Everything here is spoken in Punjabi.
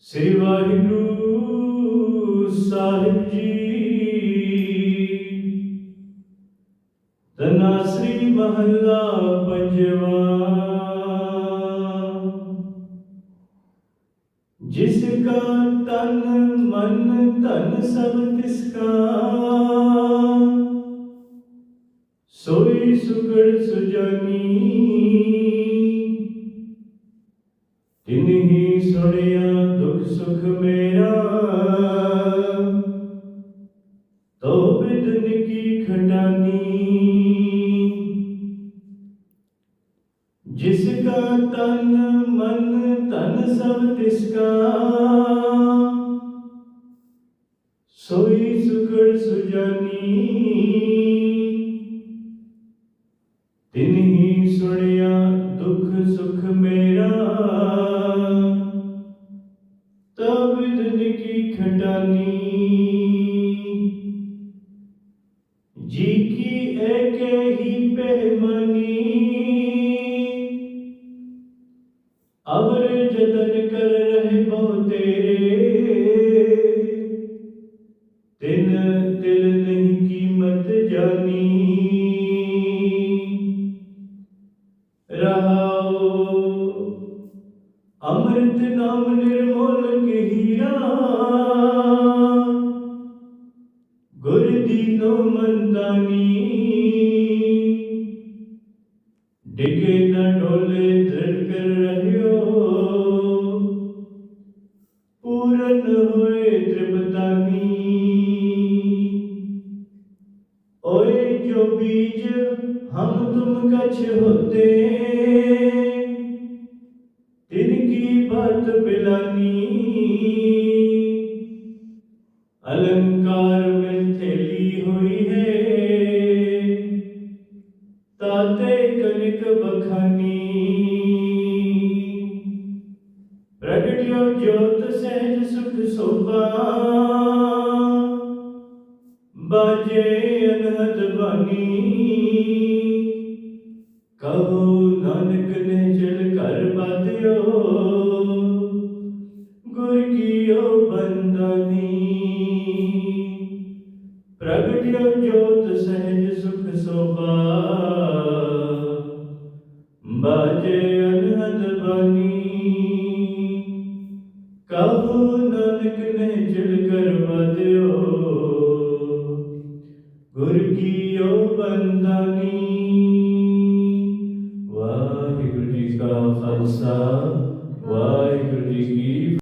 ਸ੍ਰੀ ਵਾਹਿਗੁਰੂ ਸਾਹਿਬ ਜੀ। ਤਨਾਸਰੀ ਮਹੱਲਾ ਪੰਜਵਾ। ਜਿਸ ਕਾ ਤਨ ਮਨ ਧਨ ਸਭ ਤਿਸ ਕਾ ਸੋਈ ਸੁਗੜ ਸੁਜਾਨੀ। ਤਿਨਹੀ ਸੁਣਿਆ ਦੁਖ ਸੁਖ ਮੇਰਾ। ਤੋ ਬਿਦਨ ਕੀ ਖਟਾਨੀ। ਜਿਸ ਕਾ ਤਨ ਮਨ ਤਨ ਸਭ ਤਿਸ ਕਾ ਸੋਈ ਸੁਗੜ ਸੁਜਾਨੀ। ਤਿਨਹੀ ਸੁਣਿਆ बेमनी। अबर जतन कर रहे बहु तेरे। तिन तिल नहीं कीमत जानी। रहाओ। अमृत नाम निर्मोल के हीरा। गुर दीनो मंदानी। ਡਿਗੇ ਨਾ ਡੋਲੇ ਧੜਕ ਰਹਿਓ। ਪੂਰਨ ਹੋਏ ਤ੍ਰਿਪਤਾਨੀ। ਓਏ ਜੋ ਬੀਜ ਹਮ ਤੁਮ ਕਛ ਹੋਤੇ, ਤਿਨ ਕੀ ਬਾਤ ਬਿਲਾਨੀ ਅਲੰਕਾਰ ਮਿਲ ਥੇਲੀ ਹੋਈ ਹੈ ਕਨਿਕ ਬਖਾਨੀ। ਪ੍ਰਗਟਿਓ ਜੋਤ ਸਹਿਜ ਸੁਖ ਸੋਭਾ। ਬਾਜੇ ਅਨਹਦ ਬਾਣੀ ਕਹੋ ਨਾਨਕ ਨੇ ਜਲ ਕਰ ਬਾਤਿਓ ਗੁਰ ਕੀਓ ਬੰਦਨੀ ਪ੍ਰਗਟਿਓ ਜੋਤ ਸਹਿਜ ਸੁਖ ਸੋਭਾ। ਨਾਨਕ ਨੇ ਜਲ ਕਰ ਬਦਿਓ ਗੁਰ ਕੀਓ ਬੰਦਾਨੀ ਵਾਹਿਗੁਰੂ ਜੀ ਕਾ ਖਾਲਸਾ, ਵਾਹਿਗੁਰੂ ਜੀ ਕੀ